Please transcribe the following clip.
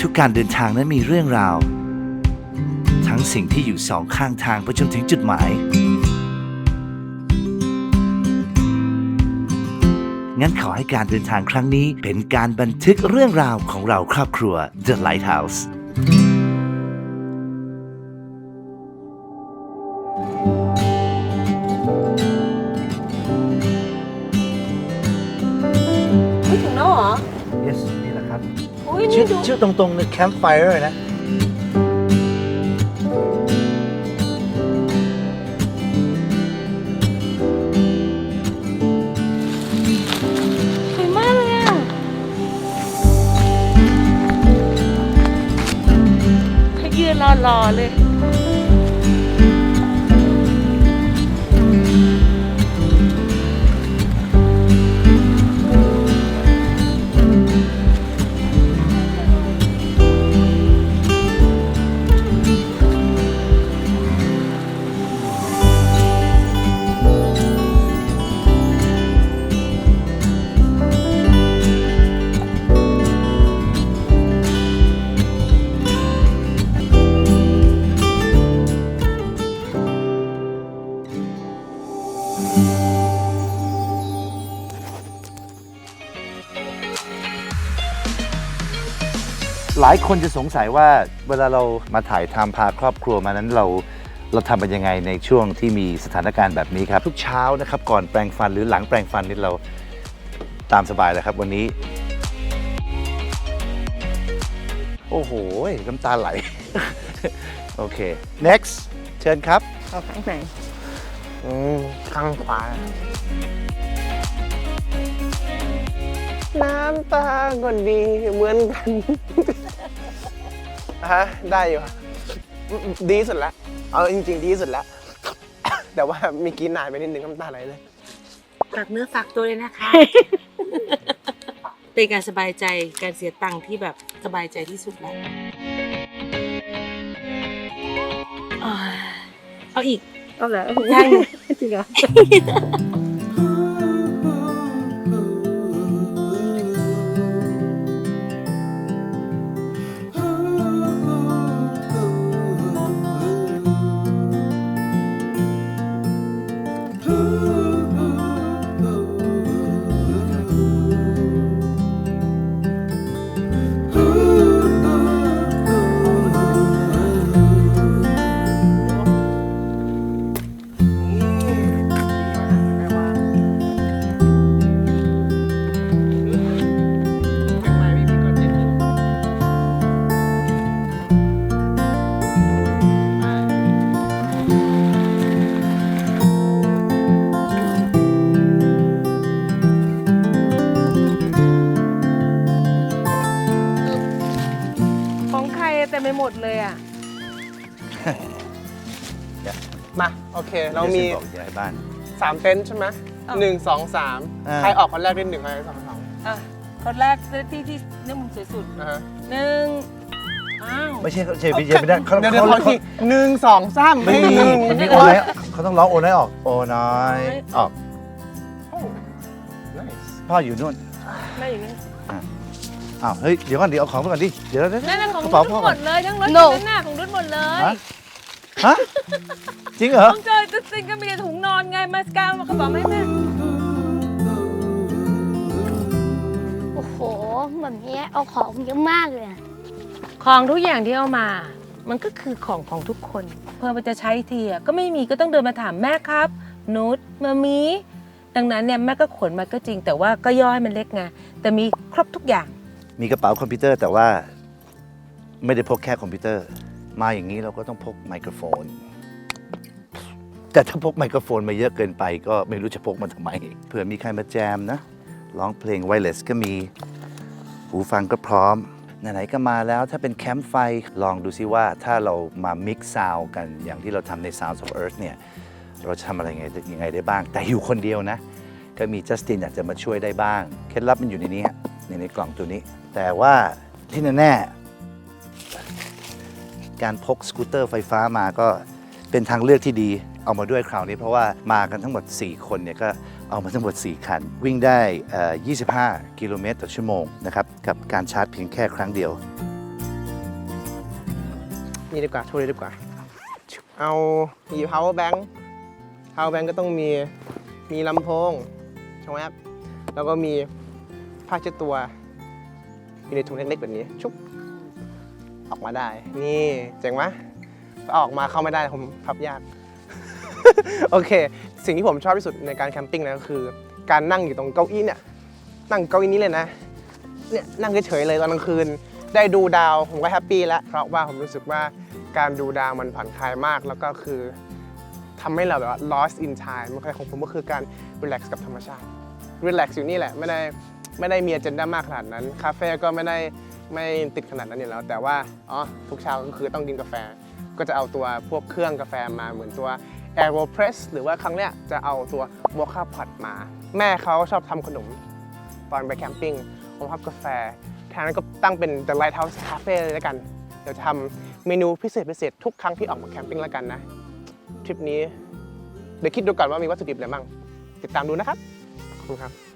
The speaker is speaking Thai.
ทุกการเดินทางนั้นมีเรื่องราว ทั้งสิ่งที่อยู่สองข้างทางไปจนถึงจุดหมาย งั้นขอให้การเดินทางครั้งนี้เป็นการบันทึกเรื่องราวของเราครอบครัว The Lighthouse ชื่อตรงๆเนี่ย campfire นะ สวยมากเลยอะ เขายืนรอๆเลย หลายคนจะสงสัยว่าเวลาเรามาถ่ายทำพาครอบครัวมานั้นเราเราทำเป็นยังไงในช่วงที่มีสถานการณ์แบบนี้ครับ ทุกเช้านะครับก่อนแปรงฟันหรือหลังแปรงฟันนี่เราตามสบายเลยครับวันนี้ โอ้โหน้ำตาไหล โอเค next เชิญครับ เอาข้างไหนอืมข้างขวา น้ำตาก็ดีเหมือนกัน ฮะได้อยู่อืมดีที่สุดแล้วเอาจริง ๆ ดีที่สุดแล้วแต่ว่ามีกินนานไปนิดนึงน้ำตาไหลเลยฝากเนื้อฝากตัวเลยนะคะ เป็นการสบายใจการเสียตังค์ที่แบบสบายใจที่สุดแล้วอ่าเอาอีก เอาเหรอใช่จริงเหรอ มา โอเค เรามี ดี๋ยวฉันบอกย้ายบ้าน 3 เต็นท์ใช่ไหมอ้าวหนึ่งสองสามอ่า ใครออกคนแรกได้หนึ่งใครสองสองอะคนแรกที่ที่เนี่ยมุมสวยสุดนะฮะหนึ่งอ้าว ไม่ใช่เขาเฉยไปเฉยไม่ได้เขาเดี๋ยวเดี๋ยวเขาขออีกทีหนึ่งสองสามไม่ให้มีหนึ่งมันมีโอนไลน์เขาต้องร้องโอนไลน์ออกโอน้อยออกโอ้ nice พ่ออยู่นู่นแม่อยู่นี่อ้าวเฮ้ยเดี๋ยวก่อนเดี๋ยวเอาของไปก่อนดิเดี๋ยวเดี๋ยวนั่นนะของกระรุ่เป๋านพ่อหก่มอนดเลยทั้งรถ No ทั้งหน้าของรุ่นหมดเลย ฮะ ฮะจริงเหรอต้องเจอจะซิงก็มีแต่ถุงนอนไงมาสกาวมากระเป๋าไม่แม่โอ้โหแบบนี้เอาของเยอะมากเลยอะของทุกอย่างที่เอามา มันก็คือของของทุกคน เพื่อมันจะใช้ทีอะก็ไม่มีก็ต้องเดินมาถามแม่ครับ นุชมามีดังนั้นเนี่ยแม่ก็ขนมาก็จริง แต่ว่าก็ย่อให้มันเล็กไงแต่มีครบทุกอย่าง มีกระเป๋าคอมพิวเตอร์แต่ว่า ไม่ได้พกแค่คอมพิวเตอร์ มาอย่างนี้เราก็ต้องพกไมโครโฟน แต่ถ้าพกไมโครโฟนมาเยอะเกินไป ก็ไม่รู้จะพกมาทำไมเผื่อมีใครมาแจมนะร้องเพลงไวเลสก็มี หูฟังก็พร้อม ไหนๆก็มาแล้วถ้าเป็นแคมป์ไฟลองดูซิว่าถ้าเรามามิกซ์ซาวกันอย่างที่เราทำใน Sounds of Earth เนี่ย เราจะทำอะไรไงยังไงได้บ้าง แต่อยู่คนเดียวนะ ก็มีจัสตินอยากจะมาช่วยได้บ้าง เคล็ดลับมันอยู่ในนี้ฮะในในกล่องตัวนี้ แต่ว่าที่แน่ๆ การพกสกูตเตอร์ไฟฟ้ามาก็เป็นทางเลือกที่ดีเอามาด้วยคราวนี้เพราะว่ามากันทั้งหมด 4 คนเนี่ยก็เอามาทั้งหมด 4 คัน วิ่งได้ 25 กิโลเมตรต่อชั่วโมงนะครับกับการชาร์จเพียงแค่ครั้งเดียว นี่ดีกว่าโชว์เลยดีกว่า เอามี power bank power bank ก็ต้องมีมีลำโพงใช่ไหมครับแล้วก็มีผ้าเช็ดตัวอยู่ในถุงเล็กๆแบบนี้ชุบ ออกมาได้ นี่เจ๋งไหมออกมาเข้าไม่ได้ผมพับยาก โอเค สิ่งที่ผมชอบที่สุดในการแคมปิ้งนะก็คือ การนั่งอยู่ตรงเก้าอี้เนี่ย นั่งเก้าอี้นี้เลยนะ เนี่ยนั่งเฉยๆเลยตอนกลางคืน ได้ดูดาวผมก็แฮปปี้แล้ว เพราะว่าผมรู้สึกว่าการดูดาวมันผ่อนคลายมาก แล้วก็คือทำให้เราแบบว่า lost in time มันคือของผมก็คือการ relax กับธรรมชาติ relax อยู่นี่แหละ ไม่ได้ไม่ได้มี agenda มากขนาดนั้น คาเฟ่ก็ไม่ได้ ไม่ติดขนาดนั้นอยู่แล้ว แต่ว่าอ๋อทุกเช้าก็คือต้องกินกาแฟ ก็จะเอาตัวพวกเครื่องกาแฟมาเหมือนตัว Aeropress หรือว่าครั้งเนี้ยจะเอาตัว Mocha Pot มา แม่เขาชอบทำขนม ตอนไปแคมปิ้งผมชอบกาแฟทางนั้นก็ตั้งเป็น The Lighthouse Cafe เลยแล้วกัน เดี๋ยวจะทำเมนูพิเศษพิเศษทุกครั้งที่ออกมาแคมปิ้งแล้วกันนะ ทริปนี้ เดี๋ยวคิดดูก่อนว่ามีวัตถุดิบอะไรบ้างติดตามดูนะครับ ขอบคุณครับ